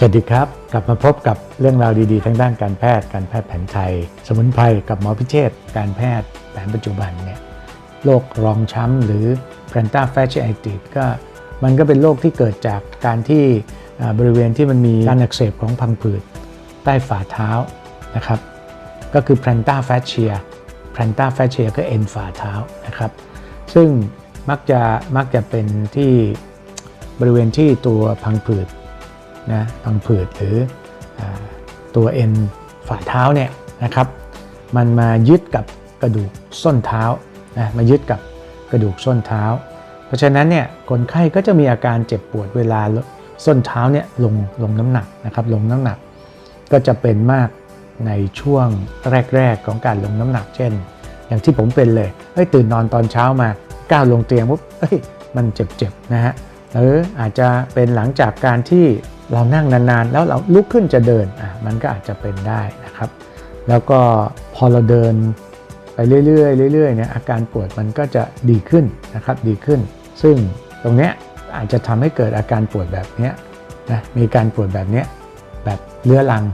สวัสดีครับ กลับมาพบกับเรื่องราวดีๆ ทางด้านการแพทย์ การแพทย์แผนไทย สมุนไพรกับหมอพิเชษฐ์การแพทย์แผนปัจจุบันเนี่ยโรครองช้ำหรือ plantar fasciitis ก็มันก็เป็นโรคที่เกิดจากการที่บริเวณที่มันมีการอักเสบของพังผืดใต้ฝ่าเท้านะครับ ก็คือ plantar fascia plantar fascia ก็เอ็นฝ่าเท้านะครับ ซึ่งมักจะมักจะเป็นที่บริเวณที่ตัวพังผืด นะพังผืดหรืออตัวเอ็นฝ่าเท้าเนี่ยนะครับมันมายึดกับกระดูกส้นเท้านะมายึดกับกระดูกส้นเท้า เพราะฉะนั้นเนี่ยคนไข้ก็จะมีอาการเจ็บปวดเวลาส้นเท้าเนี่ยลงลงน้ำหนักนะครับลงน้ำหนักก็จะเป็นมากในช่วงแรก ๆ ของการลงน้ำหนักเช่น อย่างที่ผมเป็นเลยเฮ้ยตื่นนอนตอนเช้ามาก้าวลงเตียงปุ๊บเฮ้ยมันเจ็บๆนะฮะ หรืออาจจะเป็นหลังจากการที่เรานั่งนานๆ แล้วเราลุกขึ้นจะเดินอะมันก็อาจจะเป็นได้นะครับ แล้วก็พอเราเดินไปเรื่อยๆเรื่อยๆเนี่ยอาการปวดมันก็จะดีขึ้นนะครับดีขึ้น ซึ่งตรงเนี้ยอาจจะทำให้เกิดอาการปวดแบบเนี้ยนะมีการปวดแบบเนี้ยแบบเรื้อรัง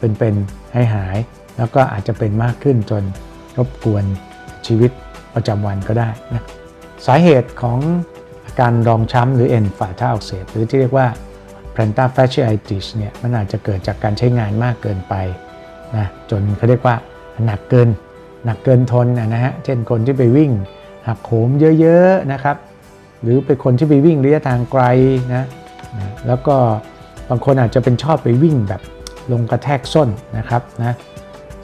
เป็นๆให้หาย แล้วก็อาจจะเป็นมากขึ้นจนรบกวนชีวิตประจำวันก็ได้นะสาเหตุของ การรองช้ำหรือเอ็นฝ่าเท้าอักเสบหรือที่เรียกว่า plantar fasciitis เนี่ยมันอาจจะเกิดจากการใช้งานมากเกินไปนะจนเขาเรียกว่าหนักเกินหนักเกินทนนะฮะเช่นคนที่ไปวิ่งหักโหมเยอะๆนะครับหรือเป็นคนที่ไปวิ่งระยะทางไกลนะนะแล้วก็บางคนอาจจะเป็นชอบไปวิ่งแบบลงกระแทกส้นนะครับนะ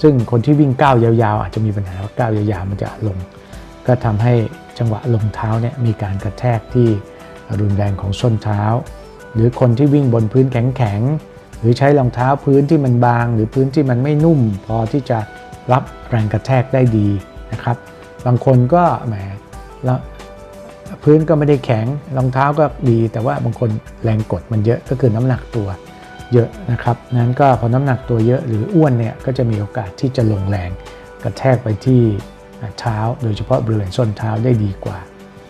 ซึ่งคนที่วิ่งก้าวยาวๆ อาจจะมีปัญหาว่าก้าวยาวๆมันจะลง ก็ทำให้จังหวะลงเท้าเนี่ยมีการกระแทกที่รุนแรงของส้นเท้า หรือคนที่วิ่งบนพื้นแข็งๆหรือใช้รองเท้าพื้นที่มันบาง หรือพื้นที่มันไม่นุ่ม พอที่จะรับแรงกระแทกได้ดีนะครับ บางคนก็แหมแล้วพื้นก็ไม่ได้แข็งรองเท้าก็ดี แต่ว่าบางคนแรงกดมันเยอะก็คือน้ำหนักตัวเยอะนะครับนั้นก็พอน้ำหนักตัวเยอะหรืออ้วนเนี่ยก็จะมีโอกาสที่จะลงแรงกระแทกไปที่ เท้าโดยเฉพาะบริเวณส้นเท้าได้ดีกว่า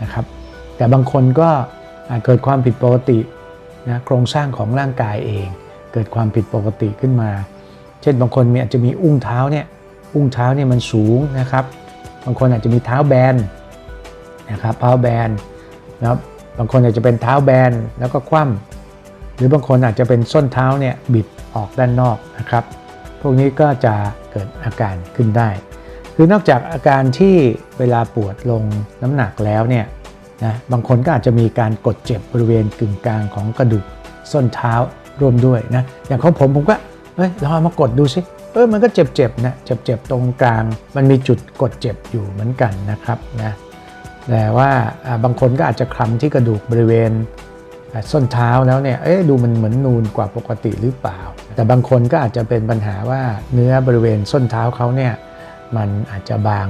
นะครับ แต่บางคนก็เกิดความผิดปกตินะโครงสร้างของร่างกายเอง เกิดความผิดปกติขึ้นมา เช่นบางคนมีอาจจะมีอุ้งเท้าเนี่ยอุ้งเท้าเนี่ยมันสูงนะครับ บางคนอาจจะมีเท้าแบนนะครับเท้าแบนนะครับบางคนอาจจะเป็นเท้าแบนแล้วก็คว่ำหรือบางคนอาจจะเป็นส้นเท้าเนี่ยบิดออกด้านนอกนะครับ พวกนี้ก็จะเกิดอาการขึ้นได้ คือนอกจากอาการที่เวลาปวดลงน้ำหนักแล้วเนี่ยนะบางคนก็อาจจะมีการกดเจ็บบริเวณกึ่งกลางของกระดูกส้นเท้าร่วมด้วยนะอย่างของผมผมก็เฮ้ยลองมากดดูสิเออมันก็เจ็บๆนะเจ็บๆตรงกลาง มันมีจุดกดเจ็บอยู่เหมือนกันนะครับนะแต่ว่าบางคนก็อาจจะคลำที่กระดูกบริเวณส้นเท้าแล้วเนี่ยเอ๊ะดูมันเหมือนนูนกว่าปกติหรือเปล่า แต่บางคนก็อาจจะเป็นปัญหาว่าเนื้อบริเวณส้นเท้าเขาเนี่ย มันอาจจะบาง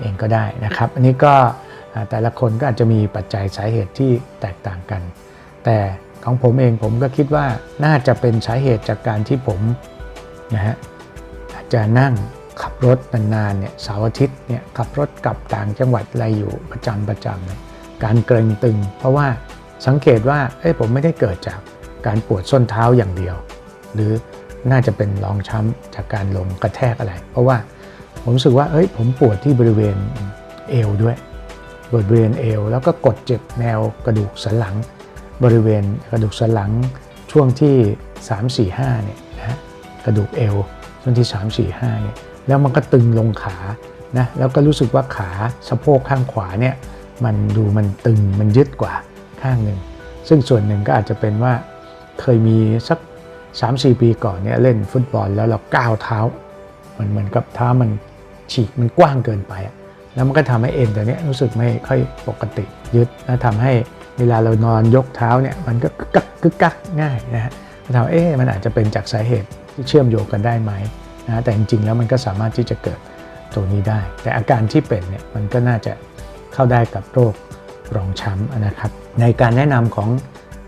เองก็ได้นะครับ อันนี้ก็แต่ละคนก็อาจจะมีปัจจัยสาเหตุที่แตกต่างกัน แต่ของผมเองผมก็คิดว่าน่าจะเป็นสาเหตุจากการที่ผมนะฮะอาจจะนั่งขับรถนานๆเนี่ยเสาร์อาทิตย์เนี่ยขับรถกลับต่างจังหวัดอะไรอยู่ประจำประจำเนี่ยการเกร็งตึง เพราะว่าสังเกตว่าเอ้ยผมไม่ได้เกิดจากการปวดส้นเท้าอย่างเดียว หรือน่าจะเป็นรองช้ำจากการลงกระแทกอะไร เพราะว่า ผมรู้สึกว่าเอ้ยผมปวดที่บริเวณเอวด้วยบริเวณเอวแล้วก็กดเจ็บแนวกระดูกสันหลัง บริเวณกระดูกสันหลังช่วงที่ 3 4 5เนี่ยนะฮะกระดูกเอวช่วงที่ 3 4 5เนี่ยแล้วมันก็ตึงลงขานะแล้วก็รู้สึกว่าขาสะโพกข้างขวาเนี่ยมันดูมันตึงมันยึดกว่าข้างหนึ่ง ซึ่งส่วนหนึ่งก็อาจจะเป็นว่าเคยมีสัก 3-4 ปีก่อนเนี่ยเล่นฟุตบอลแล้วเราก้าวเท้า มันเหมือนกับเท้ามัน ฉีกมันกว้างเกินไปอะแล้วมันก็ทำให้เอ็นตัวนี้รู้สึกไม่ค่อยปกติยึดแล้วทำให้เวลาเรานอนยกเท้าเนี่ยมันก็กักกึกกักง่ายนะฮะมันทำให้เอ๊ะมันอาจจะเป็นจากสาเหตุที่เชื่อมโยงกันได้ไหมนะแต่จริงๆแล้วมันก็สามารถที่จะเกิดตัวนี้ได้ แต่อาการที่เป็นเนี่ยมันก็น่าจะเข้าได้กับโรครองช้ำนะครับ ในการแนะนำของ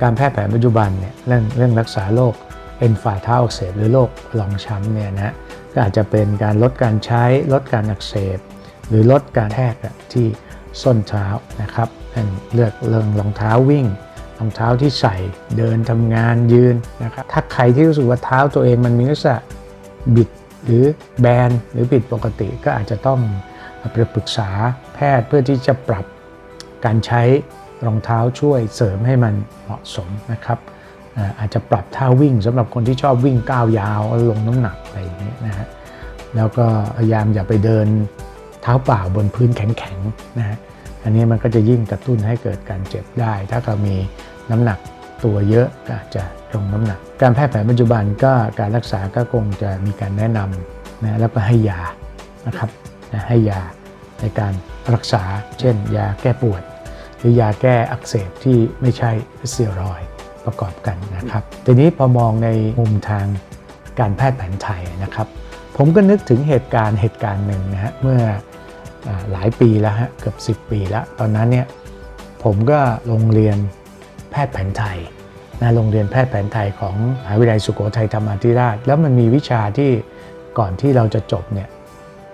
การแพทย์แผนปัจจุบันเนี่ยเรื่องเรื่องรักษาโรคเอ็นฝ่าเท้าอักเสบหรือโรครองช้ำเนี่ยนะ ก็อาจจะเป็นการลดการใช้ลดการอักเสบ หรือลดการแทกที่ส้นเท้านะครับเช่นเลือกเรื่องรองเท้าวิ่งรองเท้าที่ใส่เดินทำงานยืนนะครับถ้าใครที่รู้สึกว่าเท้าตัวเองมันมีลักษณะบิดหรือแบนหรือผิดปกติก็อาจจะต้องไปปรึกษาแพทย์เพื่อที่จะปรับการใช้รองเท้าช่วยเสริมให้มันเหมาะสมนะครับ อาจจะปรับท่าวิ่งสำหรับคนที่ชอบวิ่งก้าวยาวลงน้ำหนักอะไรอย่างนี้ยนะฮะแล้วก็พยายามอย่าไปเดินเท้าเปล่าบนพื้นแข็งๆนะฮะอันนี้มันก็จะยิ่งกระตุ้นให้เกิดการเจ็บได้ ถ้าเรามีน้ำหนักตัวเยอะก็อาจจะลงน้ำหนัก การแพทย์แผนปัจจุบันก็การรักษาก็คงจะมีการแนะนำนะแล้วก็ให้ยานะครับนะให้ยาในการรักษา เช่น ยาแก้ปวด หรือยาแก้อักเสบที่ไม่ใช่สเตียรอย ประกอบกันนะครับ ทีนี้พอมองในมุมทางการแพทย์แผนไทยนะครับ ผมก็นึกถึงเหตุการณ์เหตุการณ์หนึ่งนะฮะเมื่ออหลายปีแล้วฮะเกือบ 10 ปีแล้ว ตอนนั้นเนี่ยผมก็โรงเรียนแพทย์แผนไทยนะโรงเรียนแพทย์แผนไทยของมหาวิทยาลัยสุโขทัยธรรมาธิราช แล้วมันมีวิชาที่ก่อนที่เราจะจบเนี่ย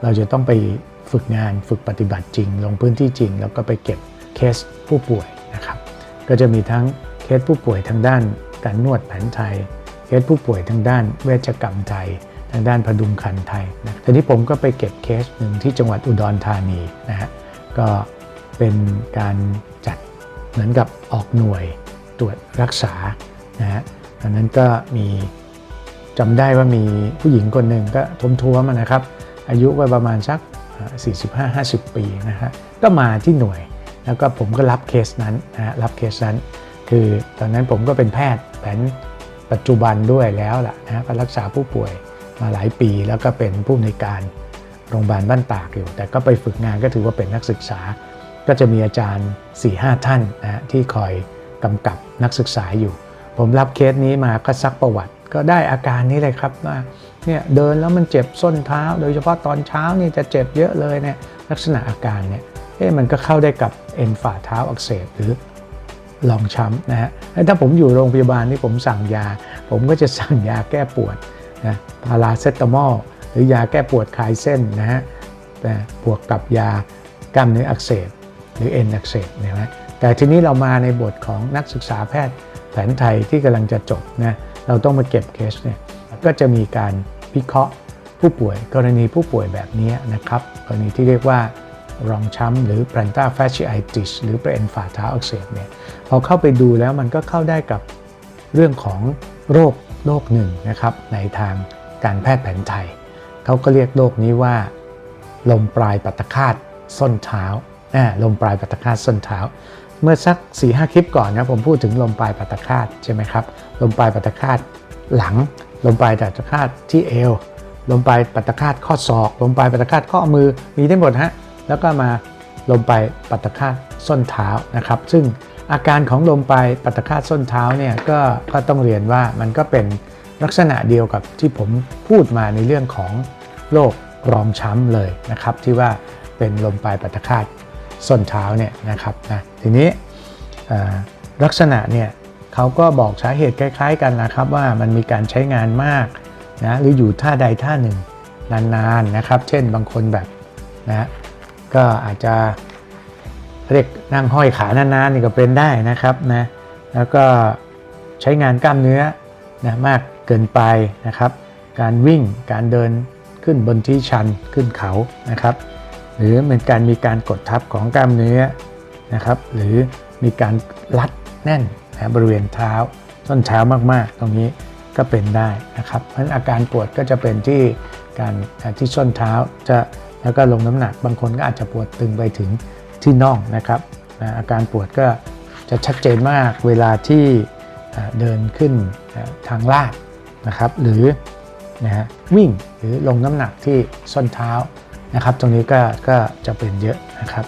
เราจะต้องไปฝึกงานฝึกปฏิบัติจริง ลงพื้นที่จริง แล้วก็ไปเก็บเคสผู้ป่วยนะครับ ก็จะมีทั้ง เคสผู้ป่วยทางด้านการนวดแผนไทย เคสผู้ป่วยทางด้านเวชกรรมไทย ทางด้านพดุงคันไทยนะทีนี้ผมก็ไปเก็บเคสหนึ่งที่จังหวัดอุดรธานีนะฮะ ก็เป็นการจัดเหมือนกับออกหน่วยตรวจรักษานะฮะอันนั้นก็มีจำได้ว่ามีผู้หญิงคนหนึ่งก็ทมท้วมๆนะครับ อายุก็ประมาณสัก 45-50 ปีนะฮะ ก็มาที่หน่วยแล้วก็ผมก็รับเคสนั้นนะฮะรับเคสนั้น คือตอนนั้นผมก็เป็นแพทย์แผนปัจจุบันด้วยแล้วล่ะนะก็รักษาผู้ป่วยมาหลายปีแล้วก็เป็นผู้ในการโรงพยาบาลบ้านตากอยู่ แต่ก็ไปฝึกงานก็ถือว่าเป็นนักศึกษา ก็จะมีอาจารย์ 4-5 ท่านนะฮะที่คอยกำกับนักศึกษาอยู่ ผมรับเคสนี้มาก็ซักประวัติ ก็ได้อาการนี้เลยครับว่าเนี่ยเดินแล้วมันเจ็บส้นเท้า โดยเฉพาะตอนเช้านี่จะเจ็บเยอะเลยเนี่ยลักษณะอาการเนี่ยเอ๊ะมันก็เข้าได้กับเอ็นฝ่าเท้าอักเสบหรือ ลองช้ำนะฮะถ้าผมอยู่โรงพยาบาลนี่ผมสั่งยา ผมก็จะสั่งยาแก้ปวดนะพาราเซตามอลหรือยาแก้ปวดคลายเส้นนะฮะแต่บวกกับยากล้ามเนื้ออักเสบหรือเอ็นอักเสบเนี่ยนะแต่ทีนี้เรามาในบทของนักศึกษาแพทย์แผนไทยที่กำลังจะจบนะเราต้องมาเก็บเคสเนี่ยก็จะมีการวิเคราะห์ผู้ป่วย กรณีผู้ป่วยแบบนี้นะครับ กรณีที่เรียกว่ารองช้ำหรือ plantar fasciitis หรือเป็นฝ่าเท้าอักเสบเนี่ย พอเข้าไปดูแล้วมันก็เข้าได้กับเรื่องของโรคโรคหนึ่งนะครับในทางการแพทย์แผนไทยเขาก็เรียกโรคนี้ว่า ลมปลายปัตตคาตส้นเท้าลมปลายปัตตคาตส้นเท้า เมื่อสัก4ีหคลิปก่อนนะผมพูดถึงลมปลายปัตตคาตใช่ไหมครับลมปลายปัตตคาตหลัง ลมปลายปัตตคาตที่เอวลมปลายปัตตคาตข้อศอก ลมปลายปัตตคาตข้อมือมีได้หมดฮะแล้วก็มาลมปลายปัตตคาตส้นเท้านะครับ ซึ่ง อาการของลมปลายปัตตคาตส้นเท้าเนี่ยก็ก็ต้องเรียนว่ามันก็เป็นลักษณะเดียวกับที่ผมพูดมาในเรื่องของโรครองช้ำเลยนะครับ ที่ว่าเป็นลมปลายปัตตคาตส้นเท้าเนี่ยนะครับนะทีนี้ลักษณะเนี่ยเขาก็บอกสาเหตุคล้าย ๆ กันนะครับว่ามันมีการใช้งานมากนะหรืออยู่ท่าใดท่าหนึ่งนานๆนะครับ เช่นบางคนแบบนะก็อาจจะ เรียกนั่งห้อยขานานๆนี่ก็เป็นได้นะครับนะแล้วก็ใช้งานกล้ามเนื้อนะมากเกินไปนะครับ การวิ่งการเดินขึ้นบนที่ชันขึ้นเขานะครับ หรือเป็นการมีการกดทับของกล้ามเนื้อนะครับ หรือมีการรัดแน่นนะบริเวณเท้าต้นเท้ามากๆ ตรงนี้ก็เป็นได้นะครับ เพราะฉะนั้นอาการปวดก็จะเป็นที่การที่ส้นเท้าจะแล้วก็ลงน้ำหนักบางคนก็อาจจะปวดตึงไปถึง ที่น่องนะครับอาการปวดก็จะชัดเจนมากเวลาที่เดินขึ้นทางลาดนะครับ หรือนะฮะวิ่งหรือลงน้ำหนักที่ส้นเท้านะครับ ตรงนี้ก็ก็จะเป็นเยอะนะครับ